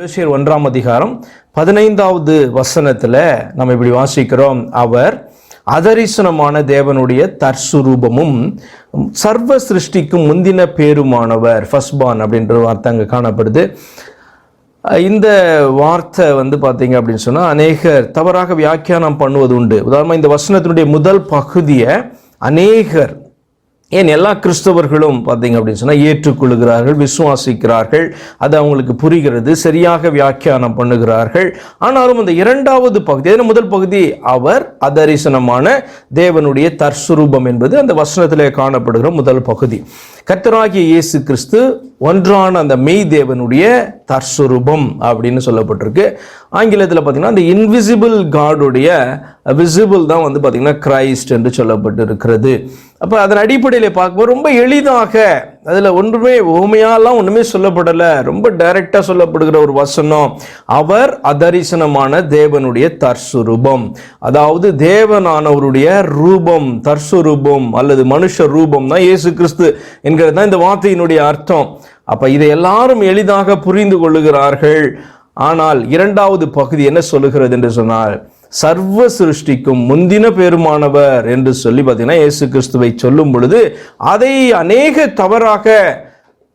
கொலோசியர் ஒன்றாம் அதிகாரம் பதினைந்தாவது வசனத்தில் நம்ம இப்படி வாசிக்கிறோம். அவர் அதரிசனமான தேவனுடைய தற்சுரூபமும் சர்வ சிருஷ்டிக்கும் முந்தின பேருமானவர் ஃபஸ்பான் அப்படின்ற வார்த்தை அங்கே காணப்படுது. இந்த வார்த்தை வந்து பார்த்தீங்க அப்படின்னு சொன்னால் அநேகர் தவறாக வியாக்கியானம் பண்ணுவது உண்டு. உதாரணமாக இந்த வசனத்தினுடைய முதல் பகுதியை அநேகர் ஏன் எல்லா கிறிஸ்தவர்களும் பார்த்தீங்க அப்படின்னு சொன்னால் ஏற்றுக்கொள்கிறார்கள் விசுவாசிக்கிறார்கள் அது அவங்களுக்கு புரிகிறது சரியாக வியாக்கியானம் பண்ணுகிறார்கள். ஆனாலும் அந்த இரண்டாவது பகுதி அதில் முதல் பகுதி அவர் அதரிசனமான தேவனுடைய தற்சுரூபம் என்பது அந்த வசனத்திலே காணப்படுகிற முதல் பகுதி. கர்த்தராகிய இயேசு கிறிஸ்து ஒன்றான அந்த மெய் தேவனுடைய தற்சுரூபம் அப்படின்னு சொல்லப்பட்டிருக்கு. ஆங்கிலத்தில் பார்த்தீங்கன்னா அந்த இன்விசிபிள் காடுடைய விசிபிள் தான் வந்து பார்த்தீங்கன்னா கிரைஸ்ட் என்று சொல்லப்பட்டு இருக்கிறது அப்போ அதன் அடிப்படையில் பார்க்கும்போது ரொம்ப எளிதாக அதில் ஒன்றுமே உவமையாலாம் ஒன்றுமே சொல்லப்படலை. ரொம்ப டைரெக்டாக சொல்லப்படுகிற ஒரு வசனம் அவர் அதரிசனமான தேவனுடைய தற்சுரூபம் அதாவது தேவனானவருடைய ரூபம் தற்சுரூபம் அல்லது மனுஷ ரூபம் தான் இயேசு கிறிஸ்து என்கிறது தான் இந்த வார்த்தையினுடைய அர்த்தம். அப்போ இதை எல்லாரும் எளிதாக புரிந்து கொள்ளுகிறார்கள். ஆனால் இரண்டாவது பகுதி என்ன சொல்லுகிறது என்று சொன்னால் சர்வ சிருஷ்டிக்கும் முந்தின பெருமானவர் என்று சொல்லி பார்த்தீங்கன்னா இயேசு கிறிஸ்துவை சொல்லும் பொழுது அதை அநேக தவறாக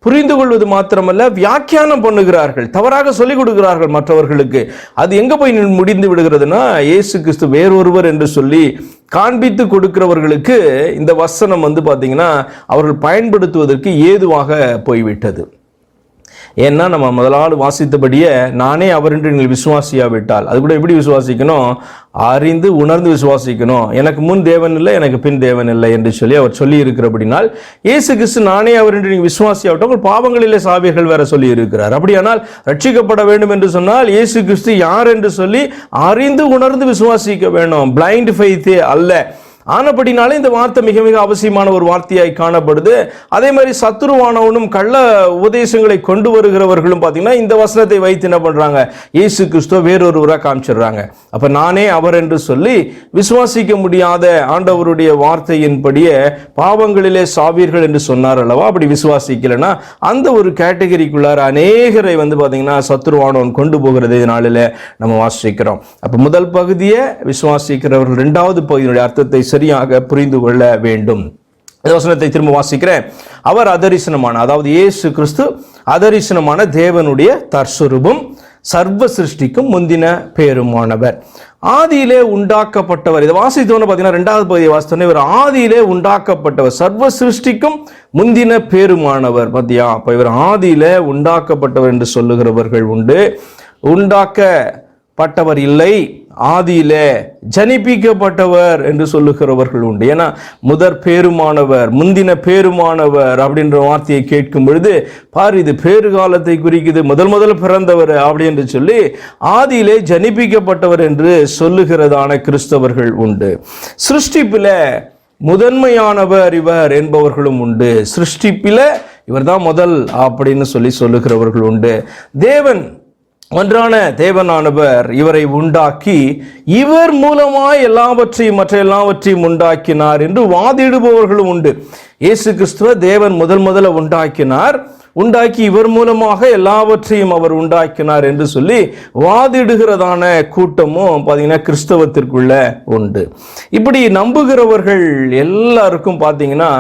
புரிந்து கொள்வது மாத்திரமல்ல வியாக்கியானம் பண்ணுகிறார்கள் தவறாக சொல்லிக் கொடுக்கிறார்கள் மற்றவர்களுக்கு. அது எங்க போய் முடிந்து விடுகிறதுனா இயேசு கிறிஸ்து வேறொருவர் என்று சொல்லி காண்பித்து கொடுக்கிறவர்களுக்கு இந்த வசனம் வந்து பார்த்தீங்கன்னா அவர்கள் பயன்படுத்துவதற்கு ஏதுவாக போய்விட்டது. ஏன்னா நம்ம முதலாவது வாசித்தபடியே நானே அவர் என்று நீங்கள் விசுவாசியாவிட்டால். அது கூட எப்படி விசுவாசிக்கணும்? அறிந்து உணர்ந்து விசுவாசிக்கணும். எனக்கு முன் தேவன் இல்லை எனக்கு பின் தேவன் இல்லை என்று சொல்லி அவர் சொல்லி இருக்கிறபடினால் இயேசு கிறிஸ்து நானே அவர் என்று நீங்கள் விசுவாசியாவிட்டால் உங்கள் பாவங்களிலே சாவியர்கள் வேற சொல்லி இருக்கிறார் அப்படியானால் ரட்சிக்கப்பட வேண்டும் என்று சொன்னால் இயேசு கிறிஸ்து யார் என்று சொல்லி அறிந்து உணர்ந்து விசுவாசிக்க வேணும். பிளைண்ட் ஃபெய்த்தே அல்ல. ஆனபடினாலே இந்த வார்த்தை மிக மிக அவசியமான ஒரு வார்த்தையாய் காணப்படுது. அதே மாதிரி சத்துருவானவனும் கள்ள உபதேசங்களை கொண்டு வருகிறவர்களும் பார்த்தீங்கன்னா இந்த வசனத்தை வைத்து என்ன பண்ணுறாங்க இயேசு கிறிஸ்துவ வேறொருவராக காமிச்சிடுறாங்க. அப்போ நானே அவர் என்று சொல்லி விசுவாசிக்க முடியாத ஆண்டவருடைய வார்த்தையின்படியே பாவங்களிலே சாவீர்கள் என்று சொன்னார் அல்லவா? அப்படி விசுவாசிக்கலைன்னா அந்த ஒரு கேட்டகரிக்குள்ளார அநேகரை வந்து பார்த்தீங்கன்னா சத்துருவானவன் கொண்டு போகிறது இதனால நம்ம வாசிக்கிறோம். அப்போ முதல் பகுதியை விசுவாசிக்கிறவர்கள் இரண்டாவது பகுதியினுடைய அர்த்தத்தை சரியாக புரிந்து கொள்ள வேண்டும். வசனத்தை திரும்ப வாசிக்கிறேன். அவர் அதரிசனமான அதாவது இயேசு கிறிஸ்து அதரிசனமான தேவனுடைய தற்சுரூபம் சர்வ சிருஷ்டிக்கும் முந்தின பேருமானவர். ஆதியிலே உண்டாக்கப்பட்டவர் இதை வாசித்தோன்னு பார்த்தீங்கன்னா ரெண்டாவது பகுதியை வாசித்தோன்னே இவர் ஆதியிலே உண்டாக்கப்பட்டவர் சர்வ சிருஷ்டிக்கும் முந்தின பேருமானவர். பார்த்தியா அப்போ இவர் ஆதியிலே உண்டாக்கப்பட்டவர் என்று சொல்லுகிறவர்கள் உண்டு. உண்டாக்க பட்டவர் இல்லை ஆதியிலே ஜனிப்பிக்கப்பட்டவர் என்று சொல்லுகிறவர்கள் உண்டு. ஏன்னா முதற் பேருமானவர் முந்தின பேருமானவர் அப்படின்ற வார்த்தையை கேட்கும் பொழுது பார் இது பேறு காலத்தை குறிக்குது முதல் முதல் பிறந்தவர் அப்படி என்று சொல்லி ஆதியிலே ஜனிப்பிக்கப்பட்டவர் என்று சொல்லுகிறதான கிறிஸ்தவர்கள் உண்டு. சிருஷ்டிப்பில் முதன்மையானவர் இவர் என்பவர்களும் உண்டு. சிருஷ்டிப்பில் இவர்தான் முதல் அப்படின்னு சொல்லி சொல்லுகிறவர்கள் உண்டு. தேவன் ஒன்றான தேவனானவர் இவரை உண்டாக்கி இவர் மூலமாய் எல்லாவற்றையும் மற்ற எல்லாவற்றையும் உண்டாக்கினார் என்று வாதிடுபவர்களும் உண்டு. இயேசு கிறிஸ்துவ தேவன் முதல் முதல்ல உண்டாக்கினார். உண்டாக்கி இவர் மூலமாக எல்லாவற்றையும் அவர் உண்டாக்கினார் என்று சொல்லி வாதிடுகிறதான கூட்டமும் பார்த்தீங்கன்னா கிறிஸ்தவத்திற்குள்ள உண்டு. இப்படி நம்புகிறவர்கள் எல்லாருக்கும் பார்த்தீங்கன்னா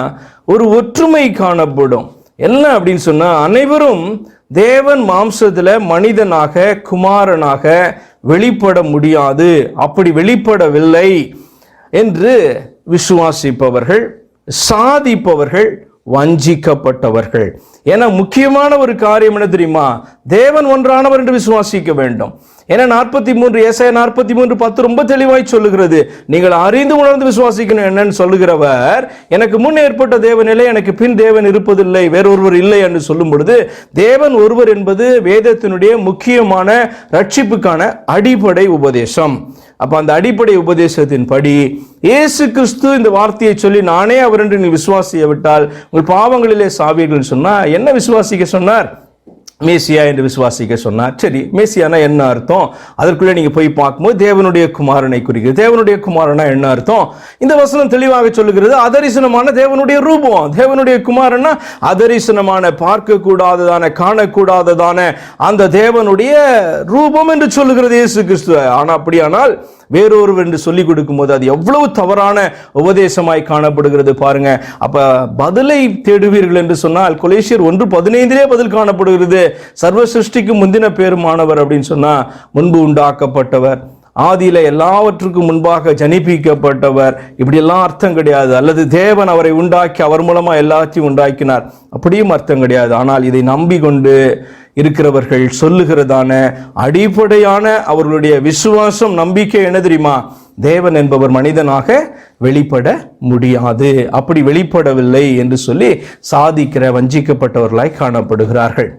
ஒரு ஒற்றுமை காணப்படும். என்ன அப்படின்னு சொன்னால் அனைவரும் தேவன் மாம்சத்தில் மனிதனாக குமாரனாக வெளிப்பட முடியாது. அப்படி வெளிப்படவில்லை என்று விசுவாசிப்பவர்கள் சாதிப்பவர்கள் வஞ்சிக்கப்பட்டவர்கள். ஏன்னா முக்கியமான ஒரு காரியம் என்ன தெரியுமா? தேவன் ஒன்றானவர் என்று விசுவாசிக்க வேண்டும். ஏன்னா நாற்பத்தி மூன்று ஏசாய நாற்பத்தி மூன்று பத்து ரொம்ப தெளிவாய் சொல்லுகிறது. நீங்கள் அறிந்து உணர்ந்து விசுவாசிக்கணும் என்னன்னு சொல்லுகிறவர் எனக்கு முன் ஏற்பட்ட தேவன் இல்லை எனக்கு பின் தேவன் இருப்பதில்லை வேறொருவர் இல்லை என்று சொல்லும் பொழுது தேவன் ஒருவர் என்பது வேதத்தினுடைய முக்கியமான ரட்சிப்புக்கான அடிப்படை உபதேசம். அப்போ அந்த அடிப்படை உபதேசத்தின் படி இயேசு கிறிஸ்து இந்த வார்த்தையை சொல்லி நானே அவர் என்று நீ விசுவாசிய விட்டால் உங்கள் பாவங்களிலே சாவீர்கள் சொன்னா என்ன விசுவாசிக்க சொன்னார்? மேசியா என்று விசுவாசிக்க சொன்னார் சரி மேசியானா என்ன அர்த்தம்? அதற்குள்ளே நீங்கள் போய் பார்க்கும்போது தேவனுடைய குமாரனை குறிக்கிறது. தேவனுடைய குமாரனா என்ன அர்த்தம்? இந்த வசனம் தெளிவாக சொல்லுகிறது அதரிசனமான தேவனுடைய ரூபம். தேவனுடைய குமாரனா அதரிசனமான பார்க்கக்கூடாததான காணக்கூடாததான அந்த தேவனுடைய ரூபம் என்று சொல்லுகிறது இயேசு கிறிஸ்துவ ஆனால் அப்படியானால் வேறொருவர் என்று சொல்லிக் கொடுக்கும்போது அது எவ்வளவு தவறான உபதேசமாய் காணப்படுகிறது பாருங்க. அப்ப பதிலை தேடுவீர்கள் என்று சொன்னால் கொலேசியர் ஒன்று பதினைந்திலே பதில் காணப்படுகிறது. சர்வ சிருஷ்டிக்கு முந்தின பேருமானவர் அப்படின்னு சொன்னா முன்பு உண்டாக்கப்பட்டவர். ஆதியில எல்லாவற்றுக்கும் முன்பாக ஜனிப்பிக்கப்பட்டவர். இப்படியெல்லாம் அர்த்தம் கிடையாது. அல்லது தேவன் அவரை உண்டாக்கி அவர் மூலமா எல்லாத்தையும் உண்டாக்கினார். அப்படியும் அர்த்தம் கிடையாது. ஆனால் இதை நம்பிக்கொண்டு இருக்கிறவர்கள் சொல்லுகிறதான அடிப்படையான அவர்களுடைய விசுவாசம் நம்பிக்கை என்ன தெரியுமா? தேவன் என்பவர் மனிதனாக வெளிப்பட முடியாது. அப்படி வெளிப்படவில்லை என்று சொல்லி சாதிக்கிற வஞ்சிக்கப்பட்டவர்களாய் காணப்படுகிறார்கள்.